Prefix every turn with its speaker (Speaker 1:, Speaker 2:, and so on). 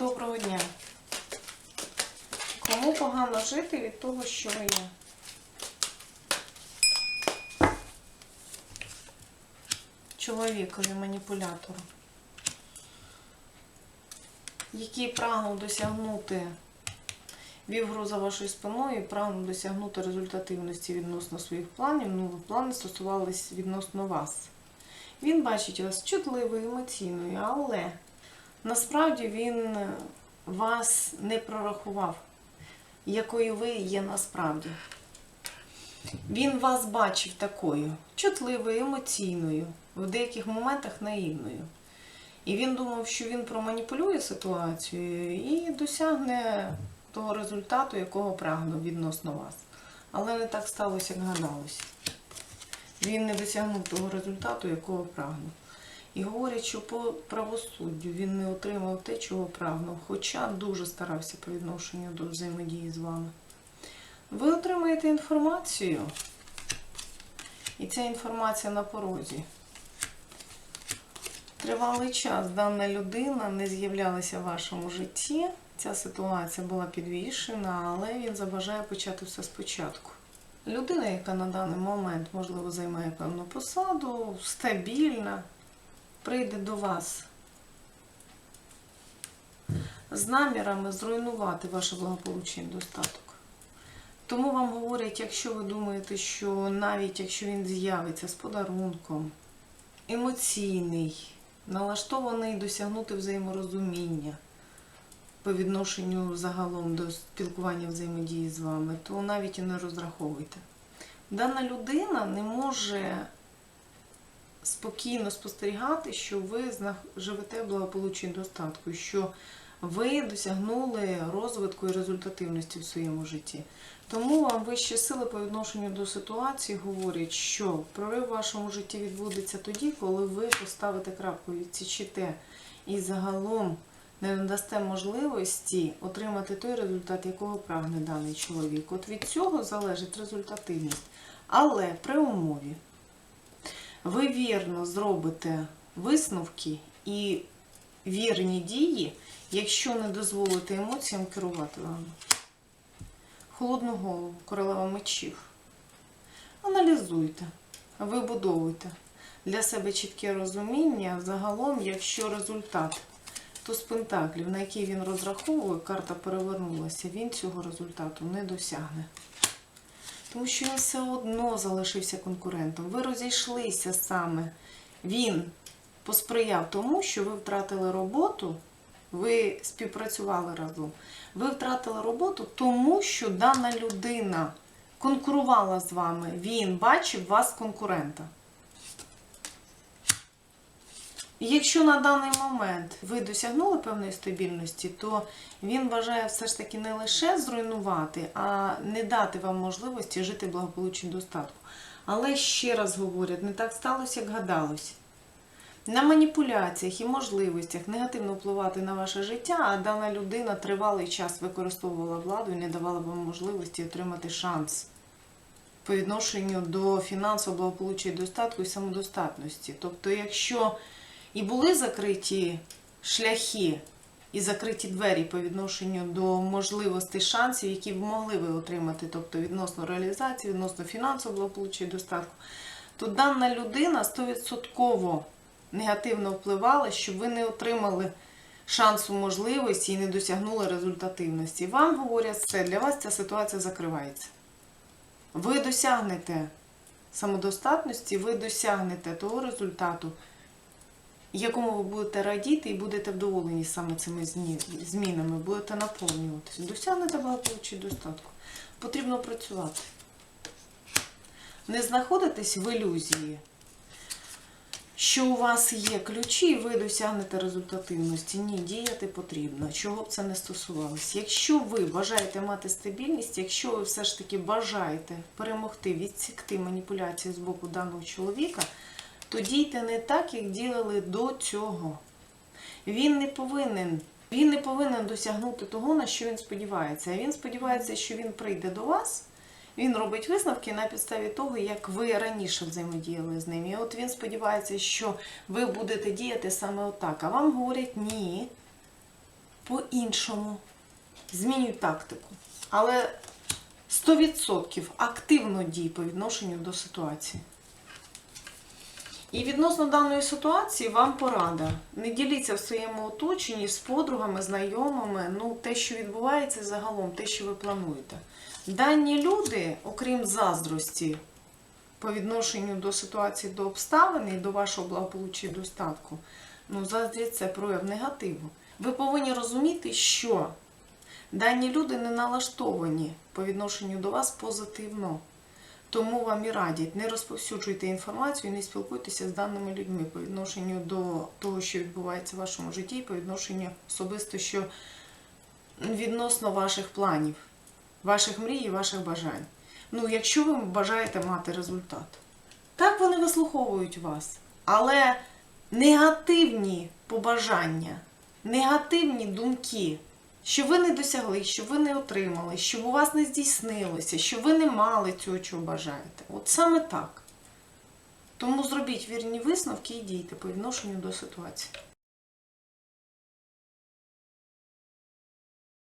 Speaker 1: Доброго дня. Кому погано жити від того, що ви є? Чоловікові маніпулятору, який прагнув досягнути, вів гру за вашою спиною і прагнув досягнути результативності відносно своїх планів, ну, плани стосувались відносно вас. Він бачить вас чутливою, емоційною, але насправді він вас не прорахував, якою ви є насправді. Він вас бачив такою чутливою, емоційною, в деяких моментах наївною. І він думав, що він проманіпулює ситуацію і досягне того результату, якого прагнув відносно вас. Але не так сталося, як гадалося. Він не досягнув того результату, якого прагнув. І говорять, що по правосуддю він не отримав те, чого прагнув, хоча дуже старався по відношенню до взаємодії з вами. Ви отримаєте інформацію, і ця інформація на порозі. Тривалий час дана людина не з'являлася в вашому житті. Ця ситуація була підвішена, але він забажає почати все спочатку. Людина, яка на даний момент, можливо, займає певну посаду, стабільна, прийде до вас з намірами зруйнувати ваше благополуччя і достаток. Тому вам говорять, якщо ви думаєте, що навіть якщо він з'явиться з подарунком, емоційний, налаштований досягнути взаєморозуміння по відношенню загалом до спілкування взаємодії з вами, то навіть і не розраховуйте. Дана людина не може спокійно спостерігати, що ви живете в благополуччі достатку, що ви досягнули розвитку і результативності в своєму житті. Тому вам вищі сили по відношенню до ситуації говорять, що прорив в вашому житті відбудеться тоді, коли ви поставите крапку, відсічите і загалом не надасте можливості отримати той результат, якого прагне даний чоловік. От від цього залежить результативність. Але при умові ви вірно зробите висновки і вірні дії, якщо не дозволите емоціям керувати вами. Холодну голову, королева мечів. Аналізуйте, вибудовуйте для себе чітке розуміння загалом, якщо результат туз пентаклів, на який він розраховує, карта перевернулася, він цього результату не досягне. Тому що він все одно залишився конкурентом. Ви розійшлися саме. Він посприяв тому, що ви втратили роботу, ви співпрацювали разом. Ви втратили роботу, тому що дана людина конкурувала з вами. Він бачив вас конкурента. І Якщо на даний момент ви досягнули певної стабільності, то він бажає все ж таки не лише зруйнувати, а не дати вам можливості жити благополуччі і достатку. Але ще раз говорять, не так сталося, як гадалось. На маніпуляціях і можливостях негативно впливати на ваше життя, а дана людина тривалий час використовувала владу і не давала вам можливості отримати шанс по відношенню до фінансового благополуччя і достатку і самодостатності. Тобто, якщо і були закриті шляхи і закриті двері по відношенню до можливостей шансів, які б могли ви отримати, тобто відносно реалізації, відносно фінансового благополуччя і достатку, то дана людина 100% негативно впливала, щоб ви не отримали шансу можливості і не досягнули результативності. Вам говорять все, для вас ця ситуація закривається. Ви досягнете самодостатності, ви досягнете того результату, якому ви будете радіти і будете вдоволені саме цими змінами, будете наповнюватися. Досягнете благополуччя і достатку. Потрібно працювати. Не знаходитись в ілюзії, що у вас є ключі, і ви досягнете результативності. Ні, діяти потрібно, чого б це не стосувалося. Якщо ви бажаєте мати стабільність, якщо ви все ж таки бажаєте перемогти, відсікти маніпуляції з боку даного чоловіка, то дійте не так, як діяли до цього. Він не повинен. Він не повинен досягнути того, на що він сподівається. А він сподівається, що він прийде до вас, він робить висновки на підставі того, як ви раніше взаємодіяли з ним. І от він сподівається, що ви будете діяти саме отак. А вам говорять ні. по-іншому. Змінюй тактику. Але 100% активно дій по відношенню до ситуації. І відносно даної ситуації вам порада. Не діліться в своєму оточенні з подругами, знайомими, ну, те, що відбувається загалом, те, що ви плануєте. Дані люди, окрім заздрості, по відношенню до ситуації, до обставин і до вашого благополуччя і достатку, ну, заздрість це прояв негативу. Ви повинні розуміти, що дані люди не налаштовані по відношенню до вас позитивно. Тому вам і радять, не розповсюджуйте інформацію, не спілкуйтеся з даними людьми по відношенню до того, що відбувається в вашому житті, по відношенню особисто, що відносно ваших планів, ваших мрій і ваших бажань. Ну, якщо ви бажаєте мати результат. Так вони вислуховують вас. Але негативні побажання, негативні думки, що ви не досягли, що ви не отримали, що у вас не здійснилося, що ви не мали цього, чого бажаєте. От саме так. Тому зробіть вірні висновки і дійте по відношенню до ситуації.